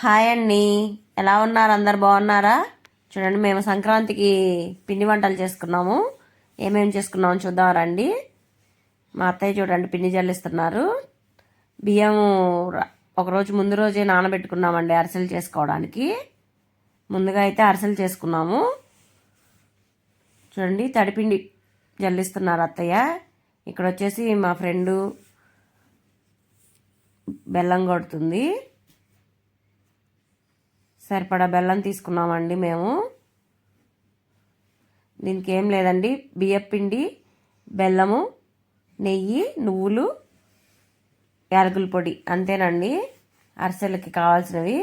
Hi అండి. ఎలా ఉన్నారు? అందరు బాగున్నారా? చూడండి మేము సంక్రాంతికి పిండి వంటలు చేసుకున్నాము. ఏమేమి చేసుకున్నామో చూద్దాం రండి. మా అత్తయ్య చూడండి పిండి జల్లిస్తున్నారు. బియ్యం ఒకరోజు ముందు రోజే నానబెట్టుకున్నామండి అరిసెలు చేసుకోవడానికి. ముందుగా అయితే అరిసెలు చేసుకున్నాము. చూడండి తడిపిండి జల్లిస్తున్నారు అత్తయ్య. ఇక్కడ వచ్చేసి మా ఫ్రెండు బెల్లం కొడుతుంది. సరిపడా బెల్లం తీసుకున్నామండి మేము. దీనికి ఏం లేదండి బియ్యపిండి బెల్లము నెయ్యి నువ్వులు యాలకుల పొడి అంతేనండి. అరిసెలకి కావాల్సినవి.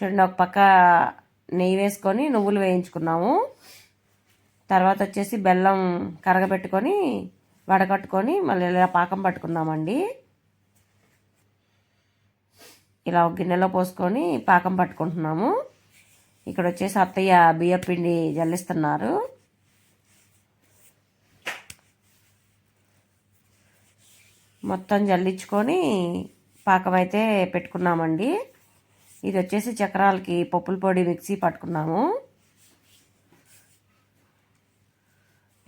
చూడండి ఒక పక్క నెయ్యి వేసుకొని నువ్వులు వేయించుకున్నాము. తర్వాత వచ్చేసి బెల్లం కరగబెట్టుకొని వడకట్టుకొని మళ్ళీ ఇలా పాకం పట్టుకున్నామండి ఇలా ఒక గిన్నెలో పోసుకొని పాకం పట్టుకుంటున్నాము. ఇక్కడ వచ్చేసి అత్తయ్య బియ్య పిండి జల్లిస్తున్నారు. మొత్తం జల్లించుకొని పాకం అయితే పెట్టుకున్నామండి. ఇది వచ్చేసి చక్రాలకి పప్పుల పొడి మిక్సీ పట్టుకున్నాము.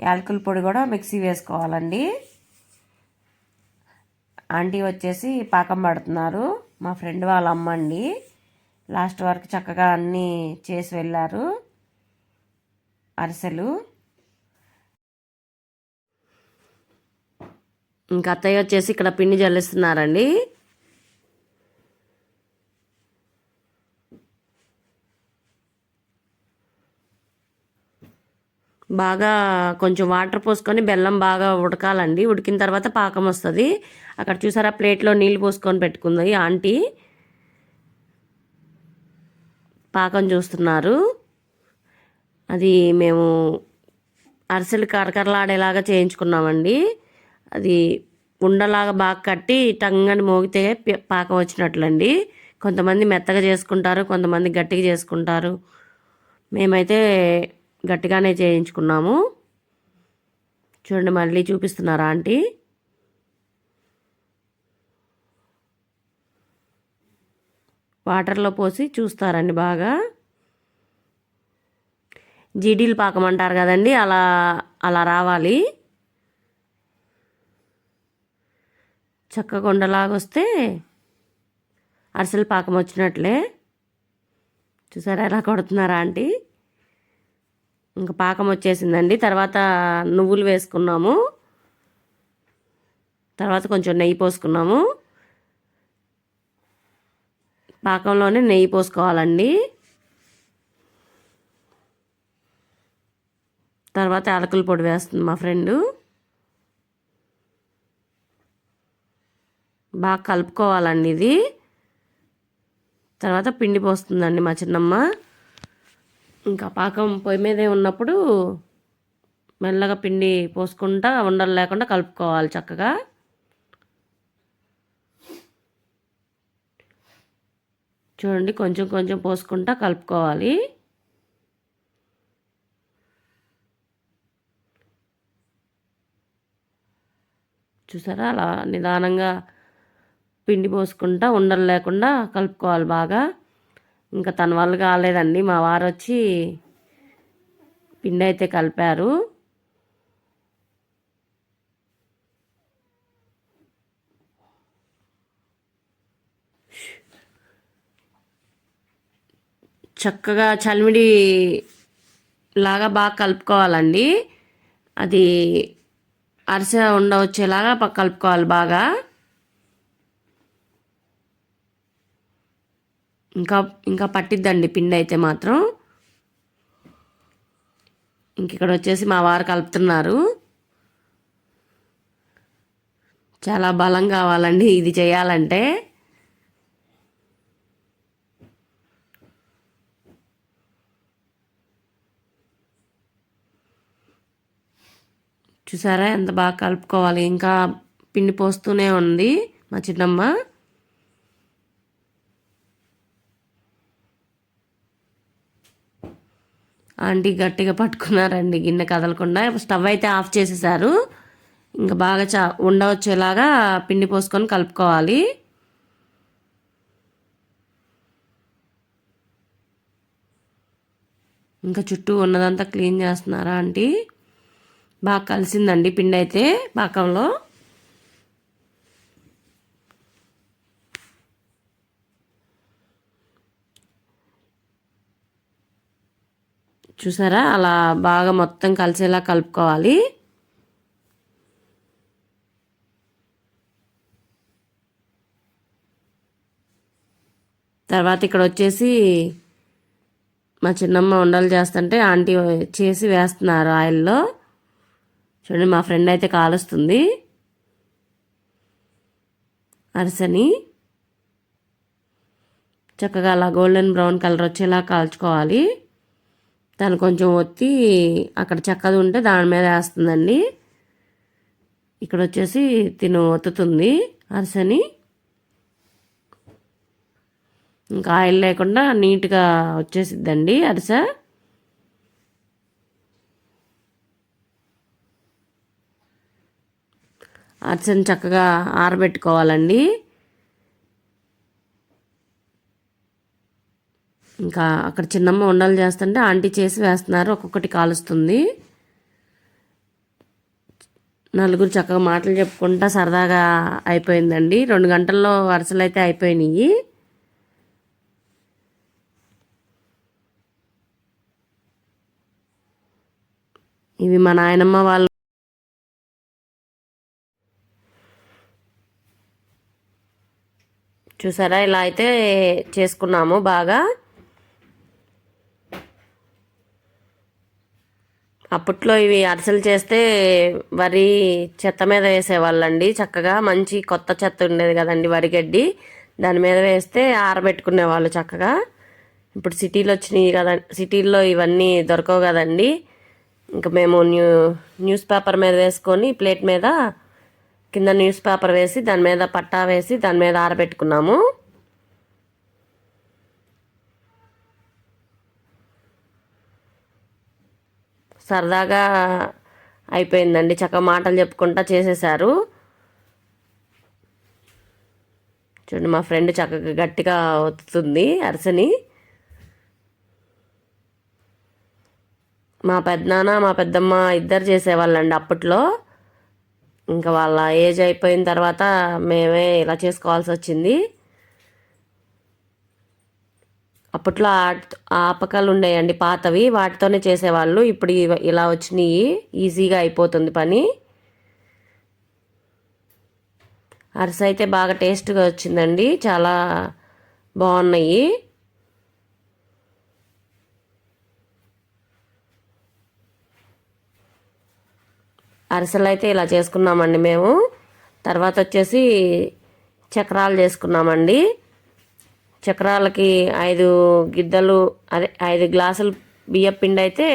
యాలకుల పొడి కూడా మిక్సీ వేసుకోవాలండి. ఆంటీ వచ్చేసి పాకం పడుతున్నారు. మా ఫ్రెండ్ వాళ్ళ అమ్మ అండి. లాస్ట్ వరకు చక్కగా అన్నీ చేసి వెళ్ళారు. అరిసెలు. ఇంకా అత్తయ్య వచ్చేసి ఇక్కడ పిండి జల్లిస్తున్నారండి. బాగా కొంచెం వాటర్ పోసుకొని బెల్లం బాగా ఉడకాలండి. ఉడికిన తర్వాత పాకం వస్తుంది. అక్కడ చూసారా ప్లేట్లో నీళ్ళు పోసుకొని పెట్టుకుంది ఆంటీ. పాకం చూస్తున్నారు. అది మేము అరిసెలు కరకరలాడేలాగా చేయించుకున్నామండి. అది ఉండలాగా బాగా కట్టి టంగని మోగితే పాకం వచ్చినట్లండి. కొంతమంది మెత్తగా చేసుకుంటారు కొంతమంది గట్టిగా చేసుకుంటారు. మేమైతే గట్టిగానే చేయించుకున్నాము. చూడండి మళ్ళీ చూపిస్తున్నారా ఆంటీ? వాటర్లో పోసి చూస్తారండి బాగా. జీడీలు పాకం అంటారు కదండి అలా అలా రావాలి. చక్క అరిసెలు అరిసెల పాకం వచ్చినట్లే. చూసారా ఎలా కొడుతున్నారా ఆంటీ? ఇంకా పాకం వచ్చేసిందండి. తర్వాత నువ్వులు వేసుకున్నాము. తర్వాత కొంచెం నెయ్యి పోసుకున్నాము. పాకంలోనే నెయ్యి పోసుకోవాలండి. తర్వాత యాలకుల పొడి వేస్తుంది మా ఫ్రెండు. బాగా కలుపుకోవాలండి ఇది. తర్వాత పిండి పోస్తుందండి మా చిన్నమ్మ. ఇంకా పాకం పొయ్యి మీదే ఉన్నప్పుడు మెల్లగా పిండి పోసుకుంటా ఉండలు లేకుండా కలుపుకోవాలి చక్కగా. చూడండి కొంచెం కొంచెం పోసుకుంటా కలుపుకోవాలి. చూసారా? అలా నిదానంగా పిండి పోసుకుంటా ఉండలు లేకుండా కలుపుకోవాలి బాగా. ఇంకా తన వల్ల కాలేదండి. మా వారు వచ్చి పిండి అయితే కలిపారు. చక్కగా చలిమిడి లాగా బాగా కలుపుకోవాలండి. అది అరిసె ఉండ వచ్చేలాగా కలుపుకోవాలి బాగా. ఇంకా ఇంకా పట్టిద్దండి పిండి అయితే మాత్రం. ఇంక ఇక్కడ వచ్చేసి మా వారు కలుపుతున్నారు. చాలా బలం కావాలండి ఇది చేయాలంటే. చూసారా ఎంత బాగా కలుపుకోవాలి. ఇంకా పిండి పోస్తూనే ఉంది మా చిన్నమ్మ. ఆంటీ గట్టిగా పట్టుకున్నారండి గిన్నె కదలకుండా. స్టవ్ అయితే ఆఫ్ చేసేసారు. ఇంకా బాగా చా ఉండవచ్చేలాగా పిండి పోసుకొని కలుపుకోవాలి. ఇంకా చుట్టూ ఉన్నదంతా క్లీన్ చేస్తున్నారా ఆంటీ? బాగా కలిసిందండి పిండి అయితే పాకంలో. చూసారా అలా బాగా మొత్తం కలిసేలా కలుపుకోవాలి. తర్వాత ఇక్కడ వచ్చేసి మా చిన్నమ్మ ఉండలు చేస్తుంటే ఆంటీ చేసి వేస్తున్నారు ఆయిల్లో. చూడండి మా ఫ్రెండ్ అయితే కాలుస్తుంది. అరసని. చక్కగా అలా గోల్డెన్ బ్రౌన్ కలర్ వచ్చేలా కాల్చుకోవాలి. దాన్ని కొంచెం ఒత్తి అక్కడ చెక్కది ఉంటే దాని మీద వేస్తుందండి. ఇక్కడ వచ్చేసి తిను ఒత్తుతుంది అరిసెని. ఇంకా ఆయిల్ లేకుండా నీట్గా వచ్చేసిద్దండి అరిసె. అరిసెని చక్కగా ఆరబెట్టుకోవాలండి. ఇంకా అక్కడ చిన్నమ్మ ఉండలు చేస్తుంటే ఆంటీ చేసి వేస్తున్నారు ఒక్కొక్కటి కాలుస్తుంది. నలుగురు చక్కగా మాటలు చెప్పుకుంటా సరదాగా అయిపోయిందండి. రెండు గంటల్లో వరుసలు అయితే అయిపోయినాయి. ఇవి మా నాయనమ్మ వాళ్ళు చూసారా? ఇలా అయితే చేసుకున్నాము బాగా. అప్పట్లో ఇవి అరిసెలు చేస్తే వరి చెత్త మీద వేసేవాళ్ళండి. చక్కగా మంచి కొత్త చెత్త ఉండేది కదండి వరి గడ్డి. దాని మీద వేస్తే ఆరబెట్టుకునే వాళ్ళు చక్కగా. ఇప్పుడు సిటీలో వచ్చినాయి కదా సిటీల్లో ఇవన్నీ దొరకవు కదండి. ఇంకా మేము న్యూ న్యూస్ పేపర్ మీద వేసుకొని ప్లేట్ మీద కింద న్యూస్ పేపర్ వేసి దాని మీద పట్టా వేసి దాని మీద ఆరబెట్టుకున్నాము. సరదాగా అయిపోయిందండి. చక్కగా మాటలు చెప్పుకుంటా చేసేసారు చూడండి మా ఫ్రెండ్ చక్కగా గట్టిగా ఒత్తుతుంది అరసని. మా పెద్దనాన్న మా పెద్దమ్మ ఇద్దరు చేసేవాళ్ళండి అప్పట్లో. ఇంకా వాళ్ళ ఏజ్ అయిపోయిన తర్వాత మేమే ఇలా చేసుకోవాల్సి వచ్చింది. అప్పట్లో ఆ ఆపకాలు ఉండేయండి. పాతవి వాటితోనే చేసేవాళ్ళు. ఇప్పుడు ఇలా వచ్చినాయి. ఈజీగా అయిపోతుంది పని. అరిసె అయితే బాగా టేస్ట్గా వచ్చిందండి. చాలా బాగున్నాయి. అరిసెలు అయితే ఇలా చేసుకున్నామండి మేము. తర్వాత వచ్చేసి చక్రాలు చేసుకున్నామండి. చక్రాలకి ఐదు గిద్దలు అదే ఐదు గ్లాసులు బియ్య పిండి అయితే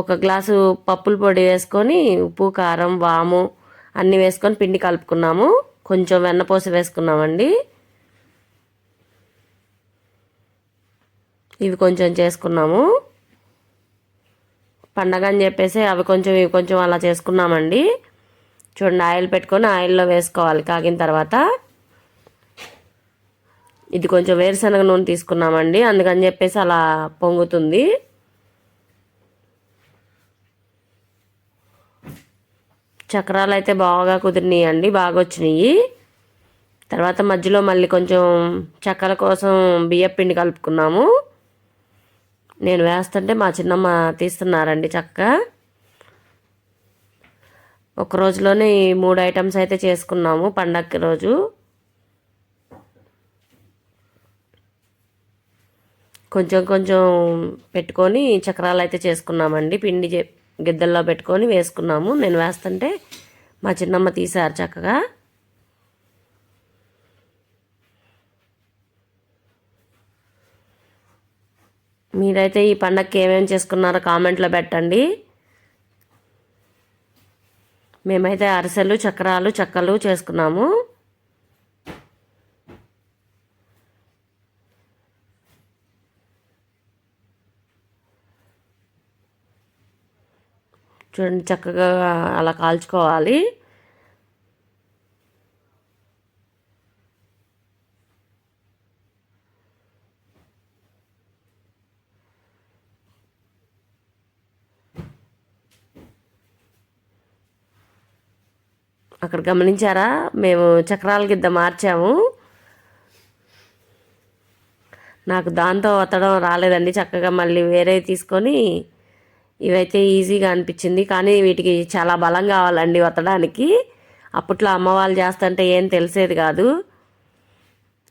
ఒక గ్లాసు పప్పుల పొడి వేసుకొని ఉప్పు కారం వాము అన్నీ వేసుకొని పిండి కలుపుకున్నాము. కొంచెం వెన్నపూస వేసుకున్నామండి. ఇవి కొంచెం చేసుకున్నాము. పండగ అని చెప్పేసి అవి కొంచెం ఇవి కొంచెం అలా చేసుకున్నామండి. చూడండి ఆయిల్ పెట్టుకొని ఆయిల్లో వేసుకోవాలి కాగిన తర్వాత. ఇది కొంచెం వేరుశనగ నూనె తీసుకున్నామండి. అందుకని చెప్పేసి అలా పొంగుతుంది. చక్రాలు అయితే బాగా కుదిరినాయి అండి బాగా వచ్చినాయి తర్వాత మధ్యలో మళ్ళీ కొంచెం చక్కెర కోసం బియ్యం పిండి కలుపుకున్నాము. నేను వేస్తుంటే మా చిన్నమ్మ తీస్తున్నారండి చక్క. ఒక రోజులోనే మూడు ఐటమ్స్ అయితే చేసుకున్నాము పండగ రోజు. కొంచెం కొంచెం పెట్టుకొని చక్రాలు అయితే చేసుకున్నామండి. పిండి గిద్దల్లో పెట్టుకొని వేసుకున్నాము. నేను వేస్తుంటే మా చిన్నమ్మ తీశారు చక్కగా. మీరైతే ఈ పండగకి ఏమేమి చేసుకున్నారో కామెంట్లో పెట్టండి. మేమైతే అరిసెలు చక్రాలు చెక్కలు చేసుకున్నాము. చూడండి చక్కగా అలా కాల్చుకోవాలి. అక్కడ గమనించారా? మేము చక్రాల గిద్ద మార్చాము. నాకు దాంతో అతడం రాలేదండి. చక్కగా మళ్ళీ వేరే తీసుకొని ఇవైతే ఈజీగా అనిపించింది. కానీ వీటికి చాలా బలం కావాలండి ఒత్తడానికి అప్పట్లో అమ్మ వాళ్ళు చేస్తుంటే ఏం తెలిసేది కాదు.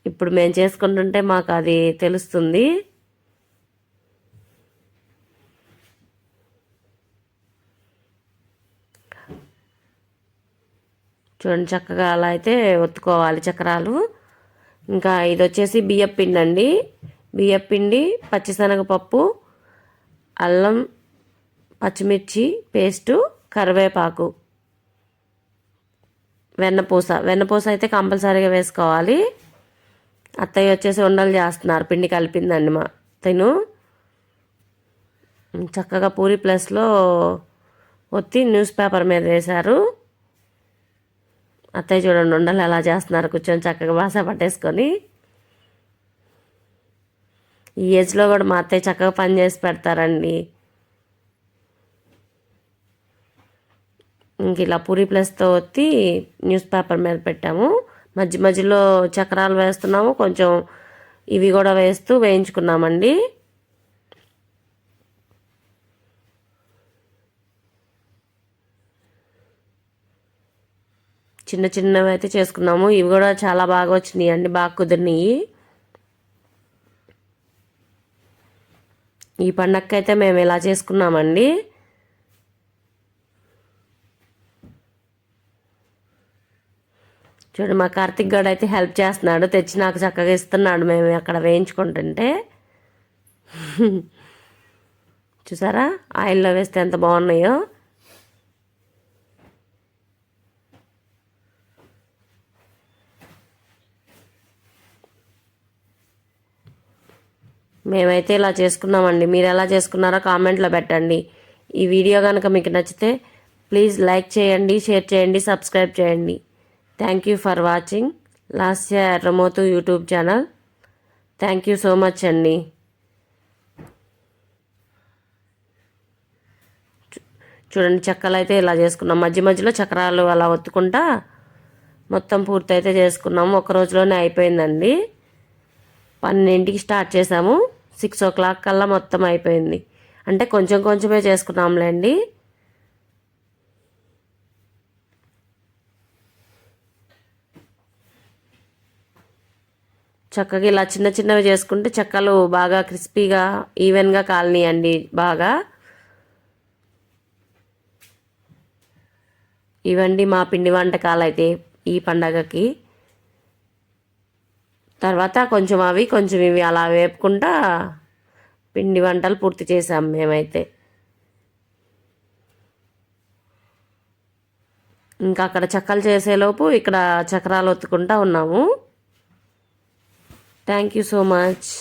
ఇప్పుడు మేము చేసుకుంటుంటే మాకు అది తెలుస్తుంది. చూడండి చక్కగా అలా అయితే ఒత్తుకోవాలి చక్రాలు. ఇంకా ఇది వచ్చేసి బియ్యం పిండి అండి. బియ్యం పిండి పచ్చిశనగపప్పు అల్లం పచ్చిమిర్చి పేస్టు కరివేపాకు. వెన్నపూస. వెన్నపూస అయితే కంపల్సరీగా వేసుకోవాలి. అత్తయ్య వచ్చేసి ఉండలు చేస్తున్నారు. పిండి కలిపిందండి మా తిను చక్కగా పూరి ప్లస్లో ఒత్తి న్యూస్ పేపర్ మీద వేశారు. అత్తయ్య చూడండి ఉండలు ఎలా చేస్తున్నారు. కూర్చొని చక్కగా బాస పట్టేసుకొని. ఈ ఏజ్లో కూడా మా అత్తయ్య చక్కగా పని చేసి పెడతారండి. ఇంక ఇలా పూరి ప్లస్తో ఒత్తి న్యూస్ పేపర్ మీద పెట్టాము. మధ్య మధ్యలో చక్రాలు వేస్తున్నాము. కొంచెం ఇవి కూడా వేస్తూ వేయించుకున్నామండి. చిన్న చిన్నవి అయితే చేసుకున్నాము. ఇవి కూడా చాలా బాగా వచ్చినాయి అండి బాగా కుదిరినాయి. ఈ పండగకైతే మేము ఇలా చేసుకున్నామండి. చూడు మా కార్తిక్ గడు అయితే హెల్ప్ చేస్తున్నాడు తెచ్చి నాకు చక్కగా ఇస్తున్నాడు మేము అక్కడ వేయించుకుంటుంటే. చూసారా? ఆయిల్లో వేస్తే ఎంత బాగున్నాయో. మేమైతే ఇలా చేసుకున్నామండి. మీరు ఎలా చేసుకున్నారో కామెంట్లో పెట్టండి. ఈ వీడియో కనుక మీకు నచ్చితే ప్లీజ్ లైక్ చేయండి షేర్ చేయండి సబ్స్క్రైబ్ చేయండి. Thank you for watching Lasya Erramothu YouTube channel thank you so much అండి చూడండి చెక్కలు అయితే ఇలా చేసుకున్నాం. మధ్య మధ్యలో చక్రాలు అలా ఒత్తుకుంటా మొత్తం పూర్తి అయితే చేసుకున్నాము ఒక రోజులోనే అయిపోయిందండి. పన్నెండింటికి స్టార్ట్ చేసాము. సిక్స్ ఓ క్లాక్ కల్లా మొత్తం అయిపోయింది. అంటే కొంచెం కొంచెమే చేసుకున్నాంలేండి. చక్కగా ఇలా చిన్న చిన్నవి చేసుకుంటే చెక్కలు బాగా క్రిస్పీగా ఈవెన్గా కాలనీయండి బాగా. ఇవండి మా పిండి వంటకాలు అయితే ఈ పండగకి. తర్వాత కొంచెం అవి కొంచెం ఇవి అలా వేపుకుంటా పిండి వంటలు పూర్తి చేసాం మేమైతే. ఇంకా అక్కడ చక్కలు చేసేలోపు ఇక్కడ చక్రాలు ఒత్తుకుంటా ఉన్నాము. Thank you so much